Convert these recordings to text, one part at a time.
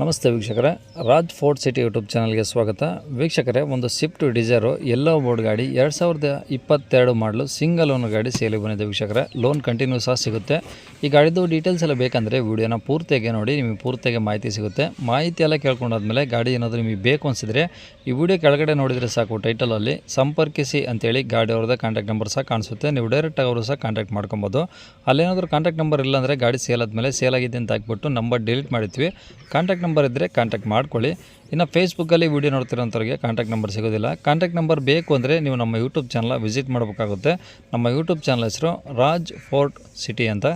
ನಮಸ್ತೆ ವೀಕ್ಷಕರೇ. Raj fort city YouTube ಚಾನಲ್ಗೆ ಸ್ವಾಗತ. ವೀಕ್ಷಕರೇ, ಒಂದು ಸ್ವಿಫ್ಟ್ ಡಿಸೈರು ಎಲ್ಲೋ ಬೋರ್ಡ್ ಗಾಡಿ ಎರಡು ಸಾವಿರದ ಇಪ್ಪತ್ತೆರಡು ಮಾಡಲು ಸಿಂಗಲ್ ಲೋನ್ ಗಾಡಿ ಸೇಲಿಗೆ ಬಂದಿದೆ ವೀಕ್ಷಕರೇ. ಲೋನ್ ಕಂಟಿನ್ಯೂ ಸಹ ಸಿಗುತ್ತೆ. ಈ ಗಾಡಿದು ಡೀಟೇಲ್ಸ್ ಎಲ್ಲ ಬೇಕಂದರೆ ವಿಡಿಯೋನ ಪೂರ್ತಿಯಾಗಿ ನೋಡಿ, ನಿಮಗೆ ಪೂರ್ತಿಯಾಗಿ ಮಾಹಿತಿ ಸಿಗುತ್ತೆ. ಮಾಹಿತಿ ಎಲ್ಲ ಕೇಳ್ಕೊಂಡಾದ್ಮೇಲೆ ಗಾಡಿ ಏನಾದರೂ ನಿಮಗೆ ಬೇಕು ಅನಿಸಿದ್ರೆ ಈ ವಿಡಿಯೋ ಕೆಳಗಡೆ ನೋಡಿದರೆ ಸಾಕು ಟೈಟಲಲ್ಲಿ ಸಂಪರ್ಕಿಸಿ ಅಂತೇಳಿ ಗಾಡಿ ಅವ್ರದ್ದು ಕಾಂಟ್ಯಾಕ್ಟ್ ನಂಬರ್ ಸಹ ಕಾಣಿಸುತ್ತೆ. ನೀವು ಡೈರೆಕ್ಟಾಗಿ ಅವರು ಸಹ ಕಾಂಟ್ಯಾಕ್ಟ್ ಮಾಡ್ಕೊಬೋದು. ಅಲ್ಲೇನಾದರೂ ಕಾಂಟ್ಯಾಕ್ಟ್ ನಂಬರ್ ಇಲ್ಲ ಅಂದರೆ ಗಾಡಿ ಸೇಲ್ ಆದಮೇಲೆ ಸೇಲ್ ಆಗಿದೆ ಅಂತ ಹಾಕ್ಬಿಟ್ಟು ನಂಬರ್ ಡಿಲೀಟ್ ಮಾಡಿದ್ವಿ. ಕಾಂಟ್ಯಾಕ್ಟ್ ಇದ್ದರೆ ಕಾಂಟ್ಯಾಕ್ಟ್ ಮಾಡ್ಕೊಳ್ಳಿ. ಇನ್ನು ಫೇಸ್ಬುಕ್ಕಲ್ಲಿ ವೀಡಿಯೋ ನೋಡ್ತಿರೋಂಥವ್ರಿಗೆ ಕಾಂಟ್ಯಾಕ್ಟ್ ನಂಬರ್ ಸಿಗೋದಿಲ್ಲ. ಕಾಂಟ್ಯಾಕ್ಟ್ ನಂಬರ್ ಬೇಕು ಅಂದರೆ ನೀವು ನಮ್ಮ ಯೂಟ್ಯೂಬ್ ಚಾನಲ್ ವಿಸಿಟ್ ಮಾಡಬೇಕಾಗುತ್ತೆ. ನಮ್ಮ ಯೂಟ್ಯೂಬ್ ಚಾನಲ್ ಹೆಸರು ರಾಜ್ ಫೋರ್ಟ್ ಸಿಟಿ ಅಂತ.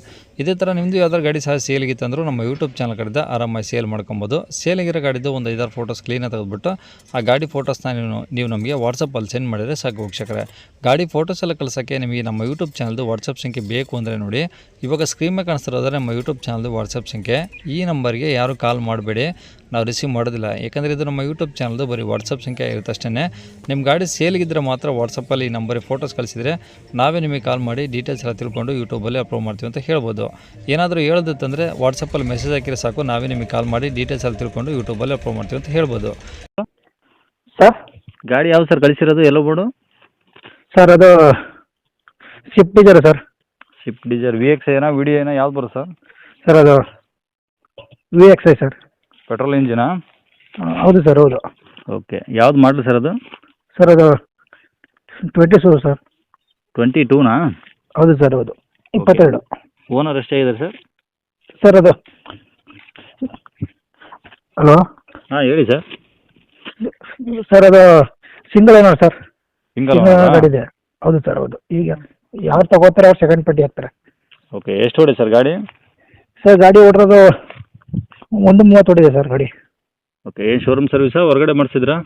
ಇದೇ ಥರ ನಿಮ್ಮದು ಯಾವ್ದಾರು ಗಾಡಿ ಸಹ ಸೇಲ್ಗಿತ್ತು ಅಂದರೂ ನಮ್ಮ ಯೂಟ್ಯೂಬ್ ಚಾನಲ್ ಕಡೆದ ಆರಾಮಾಗಿ ಸೇಲ್ ಮಾಡ್ಕೊಬೋದು. ಸೇಲಿಗಿರೋ ಗಾಡಿದು ಒಂದು ಐದಾರು ಫೋಟೋಸ್ ಕ್ಲೀನಾಗಿ ತೆಗೆದುಬಿಟ್ಟು ಆ ಗಾಡಿ ಫೋಟೋಸ್ನ ನೀವು ನೀವು ನಮಗೆ ವಾಟ್ಸಪ್ಪಲ್ಲಿ ಸೆಂಡ್ ಮಾಡಿದರೆ ಸಾಕು ವೀಕ್ಷಕರೇ. ಗಾಡಿ ಫೋಟೋಸ್ ಎಲ್ಲ ಕಳ್ಸೋಕ್ಕೆ ನಿಮಗೆ ನಮ್ಮ ಯೂಟ್ಯೂಬ್ ಚಾನಲ್ದು ವಾಟ್ಸಪ್ ಸಂಖ್ಯೆ ಬೇಕು ಅಂದರೆ ನೋಡಿ, ಇವಾಗ ಸ್ಕ್ರೀನ್ ಮೇಲೆ ಕಾಣಿಸ್ತಿರೋದ್ರೆ ನಮ್ಮ ಯೂಟ್ಯೂಬ್ ಚಾನಲ್ದು ವಾಟ್ಸಪ್ ಸಂಖ್ಯೆ. ಈ ನಂಬರ್ಗೆ ಯಾರು ಕಾಲ್ ಮಾಡಬೇಡಿ. ನಾವು ರಿಸೀವ್ ಮಾಡೋದಿಲ್ಲ. ಯಾಕಂದರೆ ಇದು ನಮ್ಮ ಯೂಟ್ಯೂಬ್ ಚಾನಲ್ದು ಬರೀ ವಾಟ್ಸಪ್ ಸಂಖ್ಯೆ ಇರುತ್ತೆ ಅಷ್ಟೇ ನಿಮ್ಮ ಗಾಡಿ ಸೇಲ್ಗಿದ್ರೆ ಮಾತ್ರ ವಾಟ್ಸಪ್ಪಲ್ಲಿ ಈ ನಂಬರಿಗೆ ಫೋಟೋಸ್ ಕಳಿಸಿದರೆ ನಾವೇ ನಿಮಗೆ ಕಾಲ್ ಮಾಡಿ ಡೀಟೇಲ್ಸ್ ಎಲ್ಲ ತಿಳ್ಕೊಂಡು ಯೂಟ್ಯೂಬಲ್ಲಿ ಅಪ್ಲೋಡ್ ಮಾಡ್ತೀವಿ ಅಂತ ಹೇಳ್ಬೋದು. ಏನಾದರೂ ಹೇಳೋದಿತ್ತಂದರೆ ವಾಟ್ಸಪ್ಪಲ್ಲಿ ಮೆಸೇಜ್ ಹಾಕಿದ್ರೆ ಸಾಕು ನಾವೇ ನಿಮಗೆ ಕಾಲ್ ಮಾಡಿ ಡೀಟೇಲ್ಸ್ ಎಲ್ಲ ತಿಳ್ಕೊಂಡು ಯೂಟ್ಯೂಬಲ್ಲಿ ಅಪ್ಲೋಡ್ ಮಾಡ್ತೀವಿ ಅಂತ ಹೇಳ್ಬೋದು. ಸರ್ ಗಾಡಿ ಯಾವ ಸರ್ ಕಳಿಸಿರೋದು ಎಲ್ಲೋ ಬೋರ್ಡು ಸರ್ ಅದು Swift Dzire sir Swift Dzire V X ಏನೋ ವಿಡಿಯೋ ಏನೋ ಯಾವ್ದು ಬರುತ್ತೆ ಸರ್ ಸರ್ ಅದು V X I sir petrol ಇಂಜಿನಾ? ಹೌದು ಸರ್ ಹೌದು. ಓಕೆ ಯಾವ್ದು ಮಾಡಲು ಸರ್ ಅದು? ಸರ್ ಅದು ಟ್ವೆಂಟಿ ಸೂ ಸರ್. ಟ್ವೆಂಟಿ ಟೂನಾ ಹೌದು ಸರ್ ಹೌದು. ಇಪ್ಪತ್ತೆರಡು. ಓನರ್ ಎಷ್ಟೇ ಇದೆ ಸರ್? ಸರ್ ಅದು ಹಲೋ? ಹಾಂ ಹೇಳಿ ಸರ್. ಸರ್ ಅದು ಸಿಂಗಲ್ ಏನೋ ಸರ್. ಸಿಂಗಲ್ ಗಾಡಿ ಇದೆ. ಹೌದು ಸರ್ ಹೌದು. ಈಗ ಯಾರು ತಗೋತಾರೆ ಅವ್ರು ಸೆಕೆಂಡ್ ಪಟ್ಟಿ ಹಾಕ್ತಾರೆ ಓಕೆ ಎಷ್ಟು ಹೊಡಿ ಸರ್ ಗಾಡಿ? ಸರ್ ಗಾಡಿ ಓಡಿರೋದು ಒಂದು ಮೂವತ್ತು ಹೊಡಿದೆ ಸರ್ ಗಾಡಿ. ಓಕೆ ಏನು ಶೋರೂಮ್ ಸರ್ವಿಸಾ ಹೊರಗಡೆ ಮಾಡಿಸಿದ್ರಾ?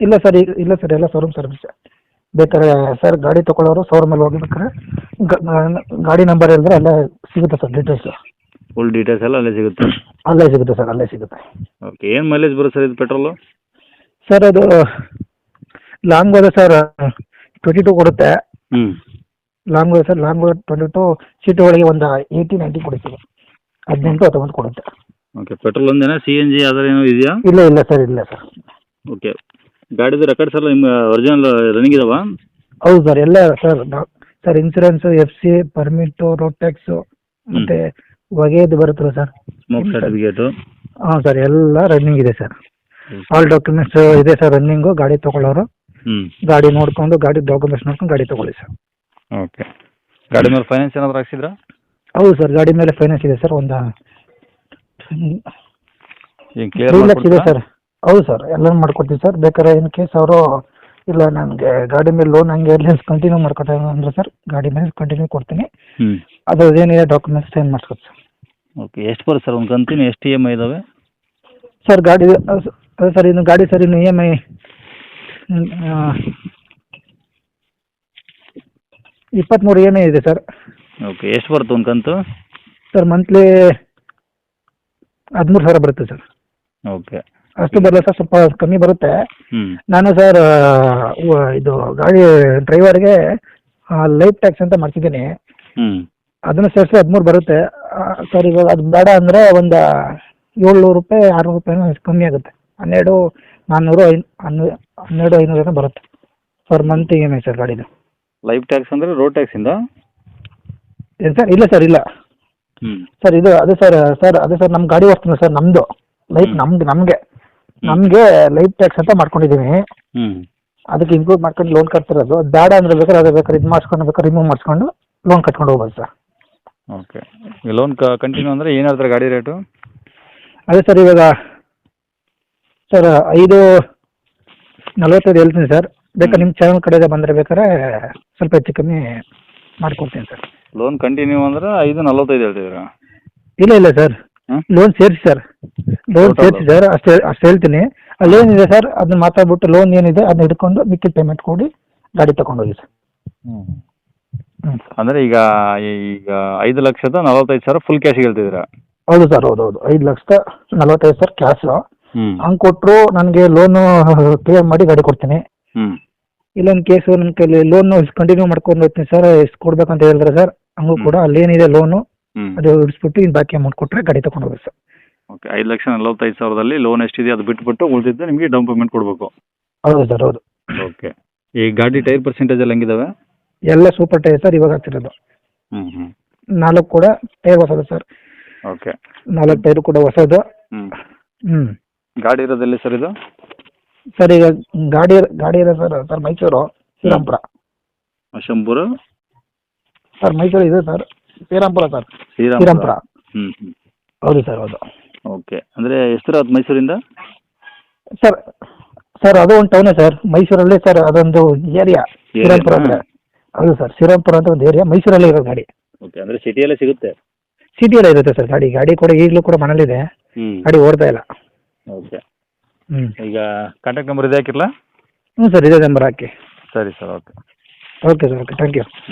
ಇಲ್ಲ ಸರ್ ಈಗ ಇಲ್ಲ ಸರ್ ಎಲ್ಲ ಶೋರೂಮ್ ಸರ್ವಿಸ್ ಬೇಕಾದ್ರೆ ಸರ್ ಗಾಡಿ ತಗೊಳ್ಳೋರು ಶೋರೂಮಲ್ಲಿ ಹೋಗಿ ಬೇಕಾದ್ರೆ ಗಾಡಿ ನಂಬರ್ ಹೇಳಿದ್ರೆ ಅಲ್ಲೇ ಸಿಗುತ್ತೆ ಸರ್ ಡೀಟೇಲ್ಸ್ ಫುಲ್ ಡೀಟೇಲ್ಸ್ ಎಲ್ಲ ಅಲ್ಲೇ ಸಿಗುತ್ತೆ? ಅಲ್ಲೇ ಸಿಗುತ್ತೆ ಸರ್ ಅಲ್ಲೇ ಸಿಗುತ್ತೆ. ಓಕೆ ಏನು ಮೈಲೇಜ್ ಬರುತ್ತೆ ಸರ್ ಇದು ಪೆಟ್ರೋಲು ಸರ್ ಅದು ಲಾಂಗ್ ಹೋದ ಸರ್ ಟ್ವೆಂಟಿ ಟು ಕೊಡುತ್ತೆ. ಹ್ಞೂ ಲಾಂಗ್ ಹೋದ sir long twenty two seat ಒಳಗೆ ಒಂದು ಏಯ್ಟಿ ನೈಂಟಿ ಕೊಡುತ್ತೆ ಹದಿನೆಂಟು ಹತ್ತೊಂಬತ್ತು ಕೊಡುತ್ತೆ. ಓಕೆ ಪೆಟ್ರೋಲ್ ಒಂದೇನಾ ಸಿ ಎನ್ ಜಿ ಅದರ ಏನೋ ಇದೆಯಾ? ಇಲ್ಲ ಇಲ್ಲ ಸರ್ ಇಲ್ಲ ಸರ್. ಓಕೆ ಗಾಡಿದು ರೆಕಾರ್ಡ್ಸ್ ಸರ್ ನಿಮ್ಮ ಒರಿಜಿನಲ್ ರನ್ನಿಂಗ್ ಇದಾವಾ? ಹೌದು ಸರ್ ಎಲ್ಲ sir. Sir insurance F C permit road tax ಮತ್ತೆ ಹೊಗೆದು ಬರುತ್ತಲ್ಲ ಸರ್. ಸ್ಮೋಕ್ ಸರ್ಟಿಫಿಕೇಟು ಹಾಂ ಸರ್ ಎಲ್ಲ ರನ್ನಿಂಗ್ ಇದೆ ಸರ್. ಆಲ್ ಡಾಕ್ಯುಮೆಂಟ್ಸ್ ಇದೆ ಸರ್ ರನ್ನಿಂಗು ಗಾಡಿ ತಗೊಳ್ಳೋರು. ಹ್ಞೂ ಗಾಡಿ ನೋಡ್ಕೊಂಡು ಗಾಡಿ ಡಾಕ್ಯುಮೆಂಟ್ಸ್ ನೋಡ್ಕೊಂಡು ಗಾಡಿ ತಗೊಳ್ಳಿ ಸರ್. ಓಕೆ ಗಾಡಿ ಮೇಲೆ ಫೈನಾನ್ಸ್ ಏನಾದರೂ ಹಾಕ್ಸಿದ್ರಾ? ಹೌದು ಸರ್ ಗಾಡಿ ಮೇಲೆ ಫೈನಾನ್ಸ್ ಇದೆ ಸರ್ ಒಂದು ಏನು ಕ್ಲಿಯರ್ ತ್ರೀ ಲ್ಯಾಕ್ಸ್ ಇದೆ ಸರ್. ಹೌದು ಸರ್ ಎಲ್ಲ ಮಾಡ್ಕೊಡ್ತೀವಿ ಸರ್. ಬೇಕಾದ್ರೆ ಇನ್ ಕೇಸ್ ಅವರು ಇಲ್ಲ ನನಗೆ ಗಾಡಿ ಮೇಲೆ ಲೋನ್ ಹಂಗೆ ಲೈನ್ಸ್ ಕಂಟಿನ್ಯೂ ಮಾಡ್ಕೊಟ್ಟೆ ಅಂದ್ರೆ ಸರ್ ಗಾಡಿ ಮೇಲೆ ಕಂಟಿನ್ಯೂ ಕೊಡ್ತೀನಿ. ಹ್ಞೂ ಅದು ಏನಿದೆ ಡಾಕ್ಯುಮೆಂಟ್ಸ್ ಸೈನ್ ಮಾಡಿಸ್ಕೊಡಿ ಸರ್. ಓಕೆ ಎಷ್ಟು ಬರುತ್ತೆ ಸರ್ ಒಂದು ಕಂತಿನ? ಎಷ್ಟು ಇ ಎಂ ಐ ಇದಾವೆ? ಸರ್ ಗಾಡಿ ಅದೇ ಸರ್ ಇನ್ನು ಗಾಡಿ ಸರ್ ಇನ್ನು ಇ ಎಂ ಐ ಇಪ್ಪತ್ತ್ಮೂರು ಇ ಎಂ ಐ ಇದೆ ಸರ್. ಓಕೆ ಎಷ್ಟು ಬರುತ್ತೆ ಒಂದು ಕಂತು? ಸರ್ ಮಂತ್ಲಿ ಹದಿಮೂರು ಸಾವಿರ ಬರುತ್ತೆ ಸರ್. ಓಕೆ. ಅಷ್ಟು ಬರಲ್ಲ ಸರ್ ಸ್ವಲ್ಪ ಕಮ್ಮಿ ಬರುತ್ತೆ. ಹ್ಞೂ ನಾನು ಸರ್ ಇದು ಗಾಡಿ ಡ್ರೈವರ್ಗೆ ಲೈಫ್ ಟ್ಯಾಕ್ಸ್ ಅಂತ ಮಾಡ್ತಿದ್ದೀನಿ ಹ್ಞೂ ಅದನ್ನು ಸೇರಿಸಿ ಹದಿಮೂರು ಬರುತ್ತೆ. ಸರ್ ಇವಾಗ ಅದು ಬೇಡ ಅಂದರೆ ಒಂದು ಏಳ್ನೂರು ರೂಪಾಯಿ ಆರ್ನೂರು ರೂಪಾಯಿ ಕಮ್ಮಿ ಆಗುತ್ತೆ. ಹನ್ನೆರಡು ನಾನ್ನೂರು ಐ ಹನ್ನೆ ಹನ್ನೆರಡು ಐನೂರು ಏನೋ ಬರುತ್ತೆ. Per month E M I sir ಗಾಡಿದು. ಲೈಫ್ ಟ್ಯಾಕ್ಸ್ ಅಂದರೆ ರೋಡ್ ಟ್ಯಾಕ್ಸಿಂದ ಏನು ಸರ್ ಇಲ್ಲ ಸರ್ ಇಲ್ಲ. ಸರ್ ಇದು ಅದೇ ಸರ್ ಸರ್ ಅದೇ ಸರ್ ನಮ್ಮ ಗಾಡಿ ಓಡಿಸ್ತೀನಿ ಸರ್ ನಮ್ದು. ಲೈಫ್ ನಮ್ಗೆ ನಮಗೆ. ನಮಗೆ ಲೈಫ್ ಟ್ಯಾಕ್ಸ್ ಅಂತ ಮಾಡ್ಕೊಂಡಿದ್ದೀವಿ ಅದಕ್ಕೆ ಇನ್ಕ್ಲೂಡ್ ಮಾಡ್ಕೊಂಡು ಲೋನ್ ಕಟ್ತಿರೋದು. ಅದು ಬೇಡ ಅಂದ್ರೆ ಬೇಕಾದ್ರೆ ಅದೇ ಬೇಕಾದ್ರೆ ಇದು ಮಾಡ್ಸ್ಕೊಂಡು ಬೇಕಾದ್ರೆ ರಿಮೂವ್ ಮಾಡ್ಸ್ಕೊಂಡು ಲೋನ್ ಕಟ್ಕೊಂಡು ಹೋಗ್ಬೋದು ಸರ್. ಓಕೆ ಲೋನ್ ಕಂಟಿನ್ಯೂ ಅಂದ್ರೆ ಏನು ಹೇಳ್ತಾರೆ ಗಾಡಿ ರೇಟು ಅದೇ ಸರ್ ಇವಾಗ ಸರ್ ಐದು ನಲ್ವತ್ತೈದು ಹೇಳ್ತೀನಿ ಸರ್. ಬೇಕಾದ್ರೆ ನಿಮ್ಮ ಚಾನಲ್ ಕಡೆಗೆ ಬಂದರೆ ಬೇಕಾದ್ರೆ ಸ್ವಲ್ಪ ಹೆಚ್ಚು ಕಮ್ಮಿ ಮಾಡಿಕೊಡ್ತೀನಿ ಸರ್. ಲೋನ್ ಕಂಟಿನ್ಯೂ ಅಂದ್ರೆ ಐದು ನಲ್ವತ್ತೈದು ಹೇಳ್ತಿದ್ದೀರಾ? ಇಲ್ಲ ಇಲ್ಲ ಸರ್ ಹ್ಮ್? ಲೋನ್ ಸೇರಿಸಿ ಸರ್ ಲೋನ್ Total ಸೇರಿಸಿ ಸರ್ ಅಷ್ಟೇ ಅಷ್ಟು ಹೇಳ್ತೀನಿ. ಅಲ್ಲಿ ಏನಿದೆ ಸರ್ ಅದನ್ನ ಮಾತಾಡ್ಬಿಟ್ಟು ಲೋನ್ ಏನಿದೆ ಅದನ್ನ ಹಿಡ್ಕೊಂಡು ಮಿಕ್ಕಿದ ಪೇಮೆಂಟ್ ಕೊಡಿ ಗಾಡಿ ತಗೊಂಡೋಗಿ ಸರ್ ಹ್ಞೂ ಹ್ಞೂ ಅಂದರೆ ಈಗ ಈಗ ಐದು ಲಕ್ಷದ ನಲವತ್ತೈದು ಸಾವಿರ ಫುಲ್ ಕ್ಯಾಶ್ ಹೇಳ್ತಿದ್ದೀರಾ? ಹೌದು ಸರ್ ಹೌದು ಹೌದು. ಐದು ಲಕ್ಷದ ನಲವತ್ತೈದು ಸರ್ ಕ್ಯಾಶು ಹಂಗ್ ಹಂಗೆ ಕೊಟ್ಟರು ನನಗೆ ಲೋನ್ ಕ್ಲಿಯರ್ ಮಾಡಿ ಗಾಡಿ ಕೊಡ್ತೀನಿ. ಇಲ್ಲ ಇನ್ ಕೇಸು ನನ್ನ ಕೈಲಿ ಲೋನ್ ಕಂಟಿನ್ಯೂ ಮಾಡ್ಕೊಂಡು ಹೋಗ್ತೀನಿ ಸರ್ ಎಷ್ಟು ಕೊಡ್ಬೇಕಂತ ಹೇಳಿದ್ರೆ ಸರ್ ಹಂಗೂ ಕೂಡ ಅಲ್ಲೇನಿದೆ ಲೋನು ಹ್ಞೂ ಅದು ಇಡಿಸ್ಬಿಟ್ಟು ಇನ್ ಬಾಕಿ ಅಮೌಂಟ್ ಕೊಟ್ಟರೆ ಗಾಡಿ ತಗೊಂಡು ಹೋಗಿ ಸರ್ ಓಕೆ ಐದು ಲಕ್ಷ ನಲವತ್ತೈದು ಸಾವಿರದಲ್ಲಿ ಲೋನ್ ಎಷ್ಟಿದೆ ಅದು ಬಿಟ್ಬಿಟ್ಟು ಉಳಿದಿದ್ದು ನಿಮಗೆ ಡೌನ್ ಪೇಮೆಂಟ್ ಕೊಡಬೇಕು. ಹೌದು ಸರ್ ಹೌದು. ಓಕೆ ಈ ಗಾಡಿ ಟೈರ್ ಪರ್ಸೆಂಟೇಜ್ ಎಲ್ಲ ಹೆಂಗಿದಾವೆ? ಎಲ್ಲ ಸೂಪರ್ ಟೈರ್ ಸರ್ ಇವಾಗ ಆಗ್ತಿರೋದು ಹ್ಞೂ ಹ್ಞೂ ನಾಲ್ಕು ಕೂಡ ಟೈರ್ ಹೊಸದು ಸರ್ ಓಕೆ ನಾಲ್ಕು ಟೈರ್ ಕೂಡ ಹೊಸದು. ಹ್ಞೂ ಗಾಡಿ ಇರೋದೆಲ್ಲಿ ಸರ್ ಇದು? ಸರ್ ಈಗ ಗಾಡಿ ಗಾಡಿ ಇದೆ sir sir Mysuru Srirampura. Shampura sir Mysuru ಇದೆ ಸರ್ ಶ್ರೀರಾಮ್ಪುರ ಸರ್. ಶ್ರೀರಾಮ್ಪುರ. ಹೌದು ಸರ್ ಹೌದು. ಓಕೆ. ಅಂದ್ರೆ ಎಷ್ಟು ಅದು ಮೈಸೂರಿಂದ? ಸರ್ ಸರ್ ಅದು ಒಂದು ಟೌನೇ ಸರ್. ಮೈಸೂರಲ್ಲೇ ಸರ್ ಅದೊಂದು ಏರಿಯಾ ಶ್ರೀರಾಮ್ಪುರ ಅಂದ್ರೆ ಹೌದು ಸರ್ ಶ್ರೀರಾಮ್ಪುರ ಅಂತ ಒಂದು ಏರಿಯಾ ಮೈಸೂರಲ್ಲಿ ಇರೋ ಗಾಡಿ. ಓಕೆ ಅಂದ್ರೆ ಸಿಟಿಯಲ್ಲೇ ಸಿಗುತ್ತೆ? ಸಿಟಿಯಲ್ಲೇ ಇರುತ್ತೆ ಸರ್ ಗಾಡಿ. ಗಾಡಿ ಕೂಡ ಈಗಲೂ ಕೂಡ ಮನೇಲಿದೆ. ಇದೆ ಗಾಡಿ ಓಡ್ತಾ ಇಲ್ಲ. ಓಕೆ. ಹ್ಞೂ ಈಗ ಕಾಂಟ್ಯಾಕ್ಟ್ ನಂಬರ್ ಇದೆ ಹಾಕಿರಲಾ? ಹ್ಞೂ ಸರ್ ಇದೇ ನಂಬರ್ ಹಾಕಿ. ಸರಿ sir okay okay sir okay thank you